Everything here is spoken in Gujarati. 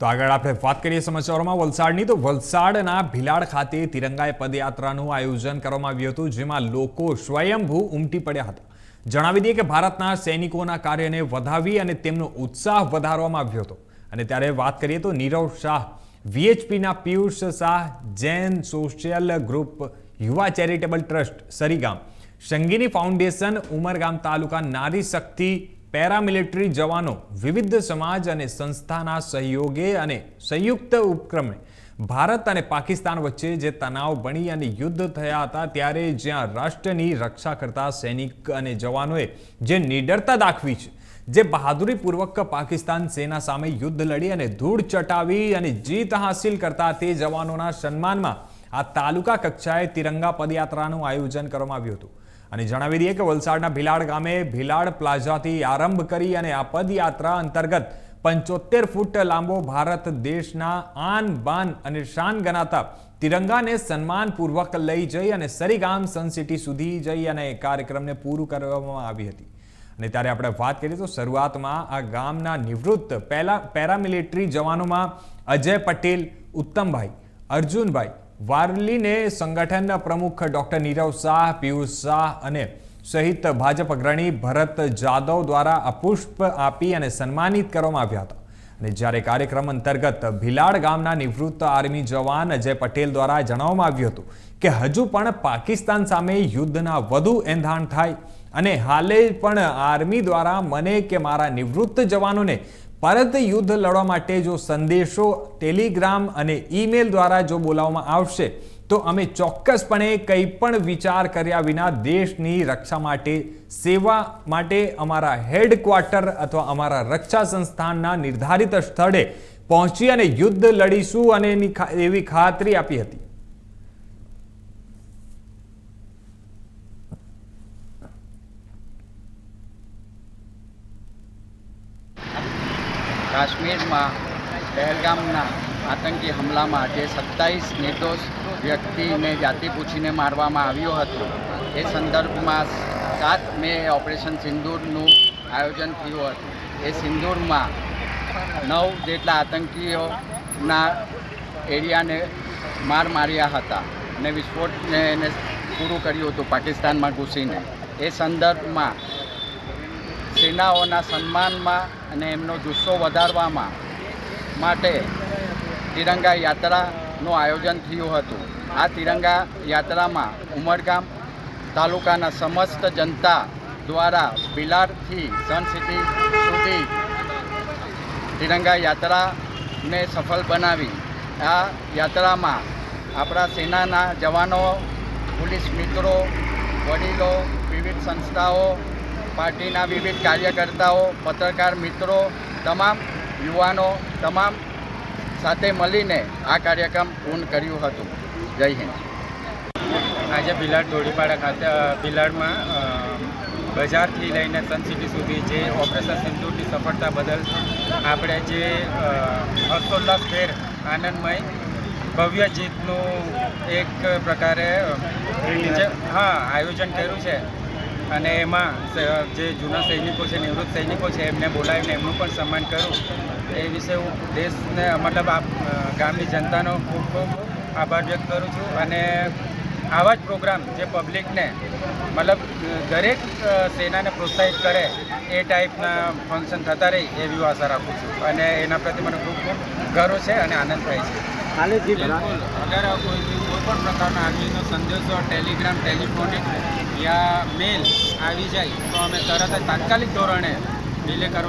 તો આગળ આપણે વાત કરીએ સમાચારોમાં. વલસાડની તો વલસાડના ભિલાડ ખાતે તિરંગાએ પદયાત્રાનું આયોજન કરવામાં આવ્યું હતું, જેમાં લોકો સ્વયંભૂ ઉમટી પડ્યા હતા. જણાવી દઈએ કે ભારતના સૈનિકોના કાર્યને વધાવી અને તેમનો ઉત્સાહ વધારવામાં આવ્યો હતો. અને ત્યારે વાત કરીએ તો Nirav Shah, વીએચપીના Piyush Shah, Jain social group, Yuva charitable trust, Sarigam. Sangini foundation Umargam taluka Nari Shakti paramilitary જવાનો વિવિધ સમાજ અને સંસ્થાના સહયોગે અને સંયુક્ત ઉપક્રમે ભારત અને પાકિસ્તાન વચ્ચે જે તણાવ બની અને યુદ્ધ થયા હતા ત્યારે જ્યાં રાષ્ટ્રની રક્ષા કરતા સૈનિક અને જવાનોએ જે નિડરતા દાખવી છે, જે બહાદુરીપૂર્વક પાકિસ્તાન સેના સામે યુદ્ધ લડી અને ધૂળ ચટાવી અને જીત હાંસિલ કરતા તે જવાનોના સન્માનમાં આ તાલુકા કક્ષાએ તિરંગા પદયાત્રાનું આયોજન કરવામાં આવ્યું હતું. અને જણાવી દઈએ કે વલસાડના ભિલાડ ગામે ભિલાડ પ્લાઝાથી આરંભ કરી અને આ પદયાત્રા અંતર્ગત પંચોતેર ફૂટ લાંબો ભારત દેશના આન બાન અને શાન ગણાતા તિરંગાને સન્માનપૂર્વક લઈ જઈ અને સરીગામ સનસિટી સુધી જઈ અને કાર્યક્રમને પૂરું કરવામાં આવી હતી. અને ત્યારે આપણે વાત કરીએ તો શરૂઆતમાં આ ગામના નિવૃત્ત પહેલા પેરામિલિટરી જવાનોમાં અજય પટેલ, ઉત્તમભાઈ, અર્જુનભાઈ વારલીને સંગઠનના પ્રમુખ ડોક્ટર નીરવ શાહ, પિયુષ શાહ અને સહિત ભાજપ અગ્રણી ભરત જાદવ દ્વારા અપુષ્પ આપી અને સન્માનિત કરવામાં આવ્યા હતા. અને જ્યારે કાર્યક્રમ અંતર્ગત ભિલાડ ગામના નિવૃત્ત આર્મી જવાન અજય પટેલ દ્વારા જણાવવામાં આવ્યું હતું કે હજુ પણ પાકિસ્તાન સામે યુદ્ધના વધુ એંધાણ થાય અને હાલે પણ આર્મી દ્વારા મને કે મારા નિવૃત્ત જવાનોને પરત યુદ્ધ લડવા માટે જો સંદેશો, ટેલિગ્રામ અને ઈમેલ દ્વારા જો બોલાવવામાં આવશે, તો અમે ચોક્કસપણે કંઈ પણ વિચાર કર્યા વિના દેશની રક્ષા માટે, સેવા માટે અમારા હેડક્વાર્ટર અથવા અમારા રક્ષા સંસ્થાનના નિર્ધારિત સ્થળે પહોંચી અને યુદ્ધ લડીશું અને એની એવી ખાતરી આપી હતી. કાશ્મીરમાં પહેલગામના આતંકી હુમલામાં જે સત્તાવીસ નિર્દોષ વ્યક્તિને જાતિ પૂછીને મારવામાં આવ્યો હતો. એ સંદર્ભમાં સાત મે ઓપરેશન સિંદૂરનું આયોજન થયું હતું. એ સિંદૂરમાં નવ જેટલા આતંકીઓના એરિયાને માર માર્યા હતા અને વિસ્ફોટને એને પૂરું કર્યું હતું પાકિસ્તાનમાં ઘૂસીને. એ સંદર્ભમાં સેનાઓના સન્માનમાં અને એમનો જુસ્સો વધારવામાં માટે તિરંગા યાત્રાનું આયોજન થયું હતું. આ તિરંગા યાત્રામાં ઉમરગામ તાલુકાના સમસ્ત જનતા દ્વારા બિલારથી સન સિટી સુધી તિરંગા યાત્રાને સફળ બનાવી. આ યાત્રામાં આપણા સેનાના જવાનો, પોલીસ મિત્રો, વડીલો, વિવિધ સંસ્થાઓ પાર્ટીના વિવિધ કાર્યકર્તાઓ પત્રકાર મિત્રો તમામ યુવાનો તમામ સાથે મળીને આ કાર્યક્રમ પૂર્ણ કર્યું હતું. જય હિન્દ. આજે ભિલાડ ધોળીપાડા ખાતે ભિલાડમાં બજારથી લઈને સન સિટી સુધી જે ઓપરેશન સિંદૂરની સફળતા બદલ આપણે જે હર્ષોલ્લાસભેર આનંદમય ભવ્ય જીતનું એક પ્રકારે હા આયોજન કર્યું છે. અને એમાં જે જૂના સૈનિકો છે નિવૃત્ત સૈનિકો છે એમને બોલાવીને એમનું પણ સન્માન કરું. એ વિશે હું દેશને મતલબ આ ગામની જનતાનો ખૂબ ખૂબ આભાર વ્યક્ત કરું છું. અને આવા જ પ્રોગ્રામ જે પબ્લિકને મતલબ દરેક સેનાને પ્રોત્સાહિત કરે એ ટાઈપના ફંક્શન થતા રહે એવી હું આશા રાખું છું. અને એના પ્રત્યે મને ખૂબ ખૂબ ગર્વ છે અને આનંદ થાય છે. બિલકુલ. અગર કોઈ કોઈ પણ પ્રકારનો આર્મીનો સંદેશો ટેલિગ્રામ, ટેલિફોનિક યા મેલ આવી જાય, તો અમે તરત જ તાત્કાલિક ધોરણે રિલે કરવા